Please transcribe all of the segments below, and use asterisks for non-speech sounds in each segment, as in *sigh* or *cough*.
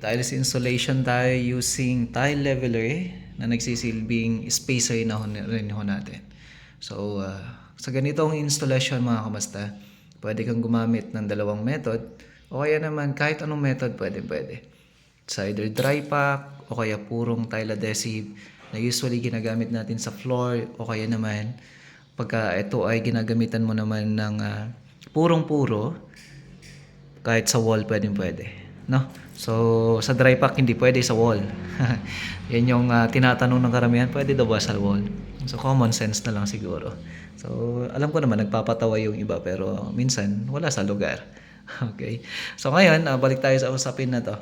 tiles installation tayo using tile leveler na nagsisilbing spacer na rin ho natin. So, uh, sa ganitong installation mga kamasta, pwede kang gumamit ng dalawang method o kaya naman kahit anong method pwede pwede. Sa either dry pack o kaya purong tile adhesive na usually ginagamit natin sa floor o kaya naman pagka ito ay ginagamitan mo naman ng ah, purong-puro kahit sa wall pwedeng pwede. No? So, sa dry pack hindi pwede sa wall. *laughs* Yan yung ah, tinatanong ng karamihan, pwede daw ba sa wall? So, common sense na lang siguro. So, alam ko naman, nagpapatawa yung iba, pero minsan, wala sa lugar. *laughs* okay? So, ngayon, ah, balik tayo sa usapin na to.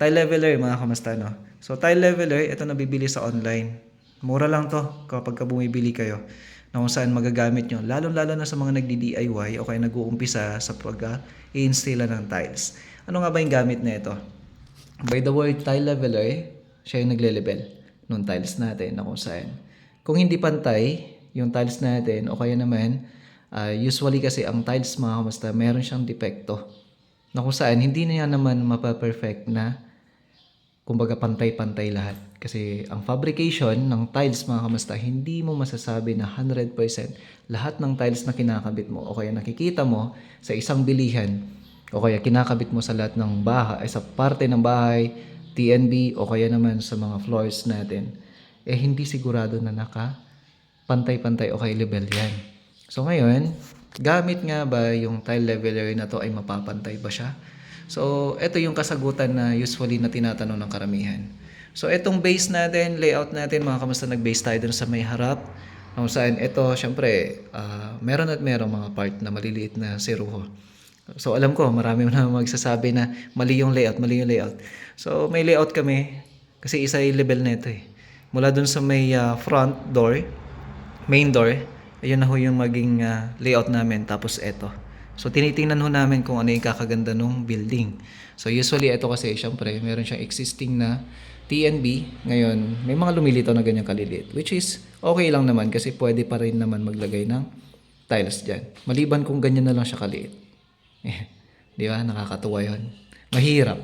Tile leveler, mga kamusta, no? So, tile leveler, ito nabibili sa online. Mura lang to kapag ka bumibili kayo na kung saan magagamit nyo. Lalo-lalo na sa mga nagdi-DIY o kaya nag-uumpisa sa pag-i-install ng tiles. Ano nga ba yung gamit na ito? By the word tile leveler, siya yung nagle-level nung tiles natin na kung saan. Kung hindi pantay yung tiles natin o kaya naman, ah, usually kasi ang tiles mga kamusta, meron siyang depekto. Na kung saan, hindi na yan naman mapaperfect na kumbaga pantay-pantay lahat. Kasi ang fabrication ng tiles mga kamusta, hindi mo masasabi na 100% lahat ng tiles na kinakabit mo o kaya nakikita mo sa isang bilihan o kaya kinakabit mo sa lahat ng bahay, ay sa parte ng bahay, TNB o kaya naman sa mga floors natin, eh hindi sigurado na naka pantay-pantay o kay level yan. So ngayon, gamit nga ba yung tile leveler na to ay mapapantay ba siya? So, ito yung kasagutan na usually na tinatanong ng karamihan. So, itong base natin, layout natin, mga kamusta nag-base tayo dun sa may harap. Kung saan, ito, syempre, ah, meron at meron mga part na maliliit na seruho. So, alam ko, marami na *laughs* magsasabi na mali yung layout, mali yung layout. So, may layout kami kasi isa yung level na ito eh. Mula dun sa may ah, front door, main door, ayun na ho yung maging ah, layout namin. Tapos eto. So tinitingnan ho namin kung ano yung kakaganda ng building. So usually ito kasi syempre meron siyang existing na TNB. Ngayon, may mga lumilitaw na ganyang kaliliit. Which is okay lang naman kasi pwede pa rin naman maglagay ng tiles dyan. Maliban kung ganyan na lang siya kaliit. *laughs* Eh, di ba? Nakakatuwa yun. Mahirap.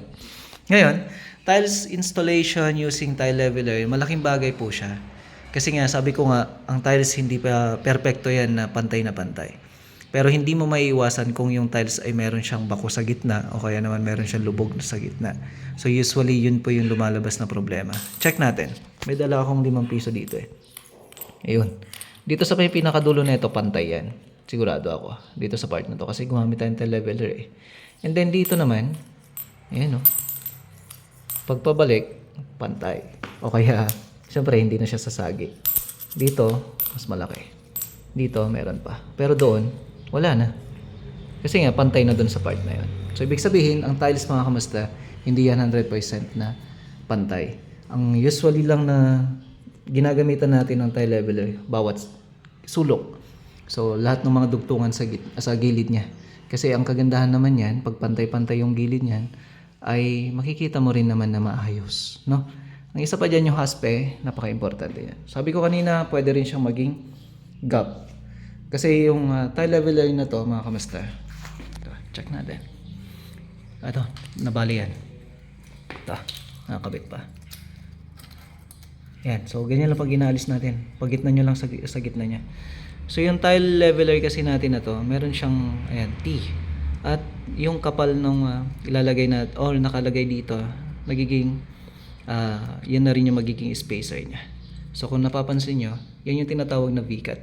Ngayon, tiles installation using tile leveler, malaking bagay po siya. Kasi nga, sabi ko nga, ang tiles hindi pa perfecto yan na pantay na pantay. Pero hindi mo maiiwasan kung yung tiles ay meron siyang bako sa gitna o kaya naman meron siyang lubog sa gitna. So usually yun po yung lumalabas na problema. Check natin. May dala akong limang piso dito eh. Ayun. Dito sa may pinakadulo na ito, pantay yan. Sigurado ako. Dito sa part na to. Kasi gumamit tayo ng leveler eh. And then dito naman, ayan o. Pagpabalik, pantay. O kaya, syempre hindi na siya sasagi. Dito, mas malaki. Dito, meron pa. Pero doon, wala na. Kasi nga, pantay na doon sa part na yun. So, ibig sabihin, ang tiles mga kamusta, hindi yan 100% na pantay. Ang usually lang na ginagamitan natin ng tile leveler, bawat sulok. So, lahat ng mga dugtungan sa, git- sa gilid niya. Kasi ang kagandahan naman yan, pag pantay-pantay yung gilid niyan, ay makikita mo rin naman na maayos. No? Ang isa pa dyan yung haspe, napaka-importante yan. Sabi ko kanina, pwede rin siyang maging gap. Kasi yung uh, tile leveler na to, mga kamusta. Ito, check natin. Ito, nabali yan. Ito, nakakabit pa. Yan, so ganyan lang pag inaalis natin. Pagitna nyo lang sa, sa gitna niya. So yung tile leveler kasi natin na to, meron siyang, ayan, T. At yung kapal nung ah, ilalagay na, or nakalagay dito, magiging, ah, yan na rin yung magiging spacer niya. So kung napapansin nyo, yan yung tinatawag na V-cut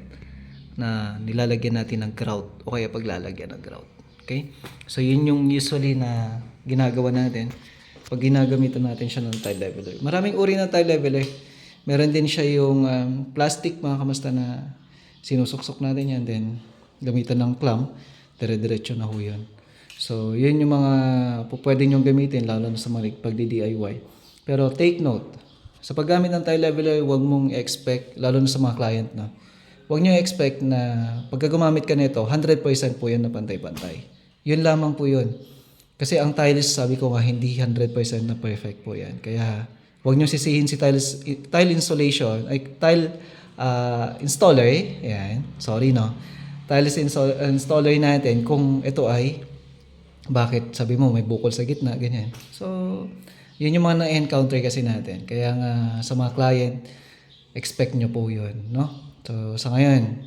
na nilalagyan natin ng grout o kaya paglalagyan ng grout. Okay? So yun yung usually na ginagawa natin pag ginagamitan natin siya ng tile leveler. Maraming uri ng tile leveler. Meron din siya yung um, plastic mga kamasta na sinusuksok natin yan then gamitan ng clamp dire-diretso na ho yun. So, yun yung mga pwede nyo gamitin lalo na sa mga pagdi-DIY. Pero take note, sa paggamit ng tile leveler, huwag mong expect, lalo na sa mga client na, huwag nyo expect na pagka gumamit ka nito, 100% po yan na pantay-pantay. Yun lamang po yun. Kasi ang tiles, sabi ko nga, hindi 100% na perfect po yan. Kaya, huwag nyo sisihin si tiles, tile installation, ay tile ah, installer, yan, sorry no, tiles install, installer natin kung ito ay bakit sabi mo may bukol sa gitna ganyan so Yun yung mga na-encounter kasi natin. Kaya nga sa mga client, expect nyo po yun, no? So, sa ngayon,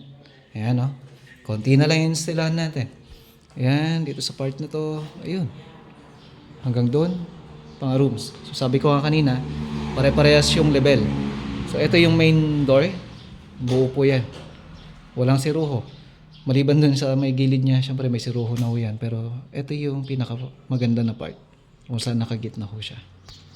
ayan, no? Konti na lang yung installahan natin. Ayan, dito sa part na to, ayun. Hanggang doon, pang rooms. So, sabi ko nga kanina, pare-parehas yung level. So, ito yung main door. Buo po yan. Walang siruho. Maliban dun sa may gilid niya, syempre may siruho na ho yan. Pero ito yung pinaka maganda na part. Kung saan nakagitna ho siya.